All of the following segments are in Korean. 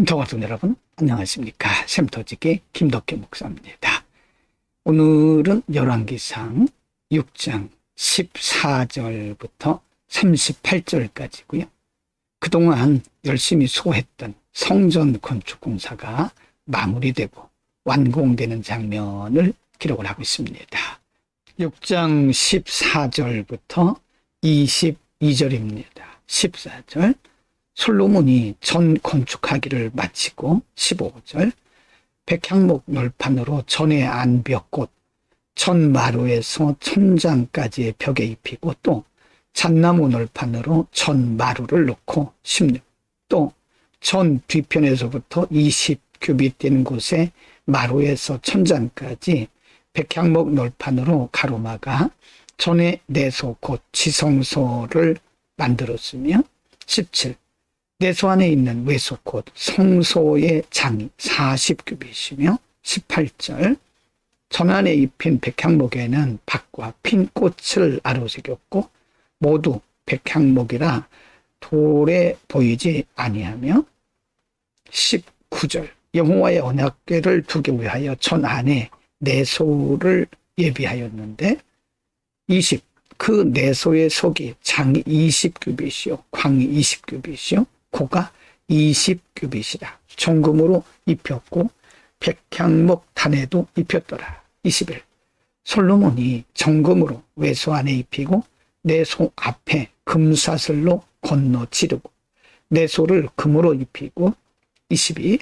쉼터 가족 여러분 안녕하십니까 쉼터지기 김덕희 목사입니다. 오늘은 열왕기상 6장 14절부터 38절까지고요. 그동안 열심히 수고했던 성전 건축 공사가 마무리되고 완공되는 장면을 기록을 하고 있습니다. 6장 14절부터 22절입니다. 14절 솔로몬이 전 건축하기를 마치고 15절 백향목 널판으로 전의 안벽 곧 전마루에서 천장까지의 벽에 입히고 또 잣나무 널판으로 전 마루를 놓고 16. 또 전 뒤편에서부터 20규빗 되는 곳에 마루에서 천장까지 백향목 널판으로 가로막아 전에 내소 곧 지성소를 만들었으며 17. 내소 안에 있는 외소 곧 성소의 장이 40규빗이며 18절 전안에 입힌 백향목에는 박과 핀 꽃을 아로새겼고 모두 백향목이라 돌에 보이지 아니하며 19절 여호와의 언약궤를 두기 위하여 전 안에 내소를 예비하였는데 20. 그 내소의 속이 장이 20규빗이요 광이 20규빗이요 고가 20규빗이라 정금으로 입혔고 백향목 단에도 입혔더라. 21. 솔로몬이 정금으로 외소 안에 입히고 내 소 앞에 금사슬로 건너 지르고 내 소를 금으로 입히고 22.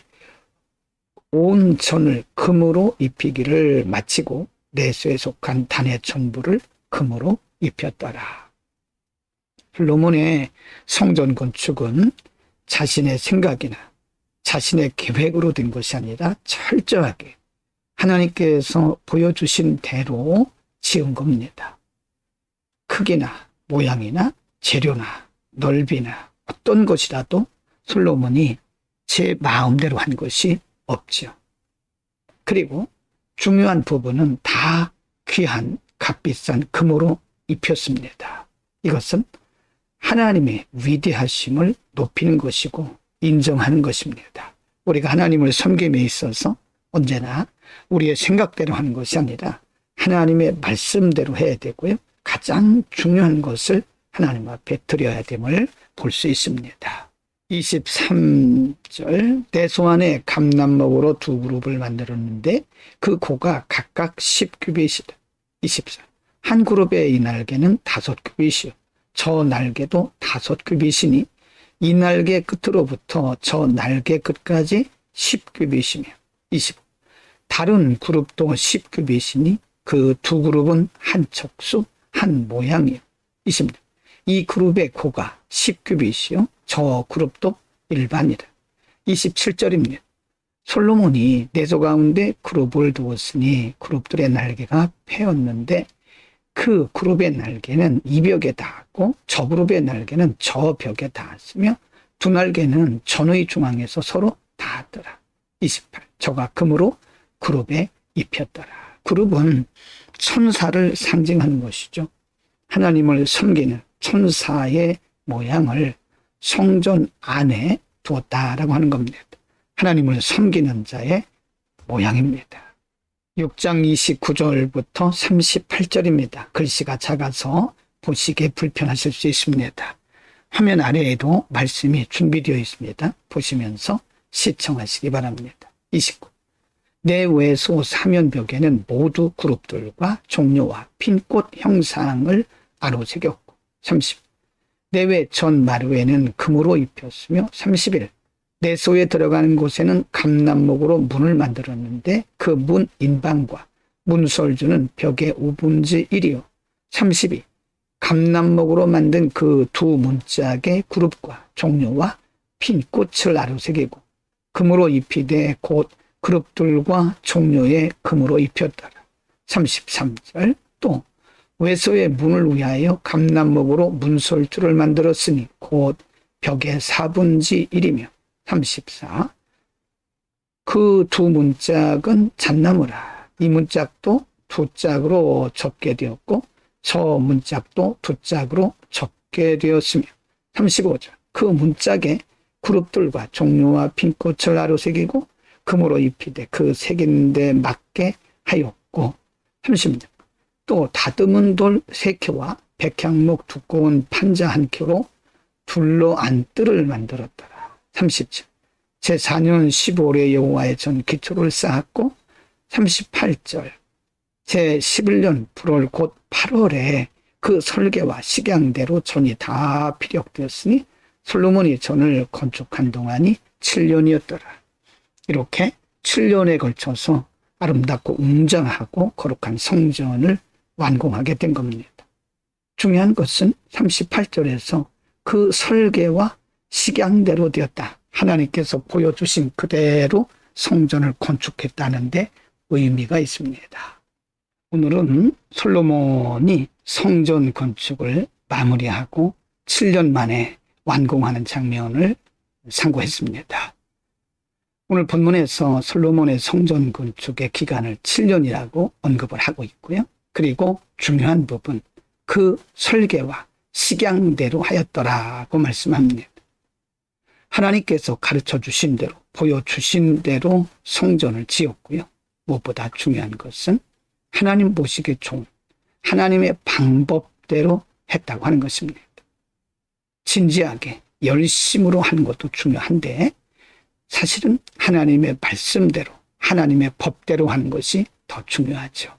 온 전을 금으로 입히기를 마치고 내소에 속한 단의 전부를 금으로 입혔더라. 솔로몬의 성전 건축은 자신의 생각이나 자신의 계획으로 된 것이 아니라 철저하게 하나님께서 보여주신 대로 지은 겁니다. 크기나 모양이나 재료나 넓이나 어떤 것이라도 솔로몬이 제 마음대로 한 것이 없죠. 그리고 중요한 부분은 다 귀한 값비싼 금으로 입혔습니다. 이것은 하나님의 위대하심을 높이는 것이고 인정하는 것입니다. 우리가 하나님을 섬김에 있어서 언제나 우리의 생각대로 하는 것이 아니라 하나님의 말씀대로 해야 되고요. 가장 중요한 것을 하나님 앞에 드려야 됨을 볼 수 있습니다. 23절 대소 안에 감남목으로 두 그룹을 만들었는데 그 고가 각각 10규빗이다. 24. 한 그룹의 이 날개는 다섯 규빗이요. 저 날개도 다섯 규빗이니 이 날개 끝으로부터 저 날개 끝까지 10규빗이며 25. 다른 그룹도 10규빗이니 그 두 그룹은 한 척수 한 모양이요. 26. 이 그룹의 고가 10규빗이요. 저 그룹도 일반이다. 27절입니다. 솔로몬이 내조 가운데 그룹을 두었으니 그룹들의 날개가 패였는데 그 그룹의 날개는 이 벽에 닿았고 저 그룹의 날개는 저 벽에 닿았으며 두 날개는 전의 중앙에서 서로 닿았더라. 28. 저가 금으로 그룹에 입혔더라. 그룹은 천사를 상징하는 것이죠. 하나님을 섬기는 천사의 모양을 성전 안에 두었다라고 하는 겁니다. 하나님을 섬기는 자의 모양입니다. 6장 29절부터 38절입니다. 글씨가 작아서 보시기에 불편하실 수 있습니다. 화면 아래에도 말씀이 준비되어 있습니다. 보시면서 시청하시기 바랍니다. 29. 내외소 사면벽에는 모두 그룹들과 종료와 핀꽃 형상을 아로새겼고 30. 내외 전 마루에는 금으로 입혔으며 31. 내소에 들어가는 곳에는 감남목으로 문을 만들었는데 그 문 인방과 문설주는 벽의 5분지 1이요. 32. 감남목으로 만든 그 두 문짝의 그룹과 종료와 핀 꽃을 아로새기고 금으로 입히되 곧 그룹들과 종료에 금으로 입혔더라. 33절 또 외소의 문을 위하여 감남목으로 문설주를 만들었으니 곧 벽의 4분지 1이며 34. 그 두 문짝은 잣나무라. 이 문짝도 두 짝으로 접게 되었고 저 문짝도 두 짝으로 접게 되었으며 35절. 그 문짝에 그룹들과 종류와 핀꽃을 하루 새기고 금으로 입히되 그 새긴 데 맞게 하였고 30년 또 다듬은 돌 세 켜와 백향목 두꺼운 판자 한 켜로 둘로 안뜰을 만들었더라. 30절 제4년 15월에 여호와의 전 기초를 쌓았고 38절 제11년 8월 곧 8월에 그 설계와 식양대로 전이 다 피력되었으니 솔로몬이 전을 건축한 동안이 7년이었더라. 이렇게 7년에 걸쳐서 아름답고 웅장하고 거룩한 성전을 완공하게 된 겁니다. 중요한 것은 38절에서 그 설계와 식양대로 되었다. 하나님께서 보여주신 그대로 성전을 건축했다는데 의미가 있습니다. 오늘은 솔로몬이 성전 건축을 마무리하고 7년 만에 완공하는 장면을 상고했습니다. 오늘 본문에서 솔로몬의 성전 건축의 기간을 7년이라고 언급을 하고 있고요. 그리고 중요한 부분, 그 설계와 식양대로 하였더라고 말씀합니다. 하나님께서 가르쳐 주신 대로, 보여 주신 대로 성전을 지었고요. 무엇보다 중요한 것은 하나님 보시기에 좋은 하나님의 방법대로 했다고 하는 것입니다. 진지하게 열심으로 하는 것도 중요한데 사실은 하나님의 말씀대로 하나님의 법대로 하는 것이 더 중요하죠.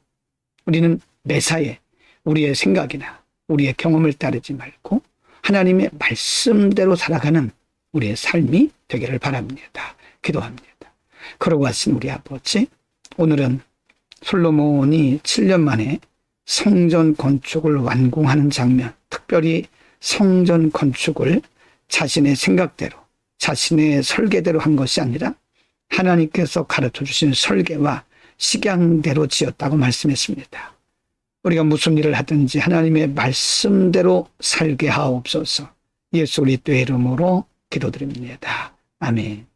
우리는 매사에 우리의 생각이나 우리의 경험을 따르지 말고 하나님의 말씀대로 살아가는 우리의 삶이 되기를 바랍니다. 기도합니다. 그러고 하신 우리 아버지, 오늘은 솔로몬이 7년 만에 성전 건축을 완공하는 장면, 특별히 성전 건축을 자신의 생각대로, 자신의 설계대로 한 것이 아니라 하나님께서 가르쳐 주신 설계와 식양대로 지었다고 말씀했습니다. 우리가 무슨 일을 하든지 하나님의 말씀대로 살게 하옵소서. 예수 그리스도의 이름으로 기도드립니다. 아멘.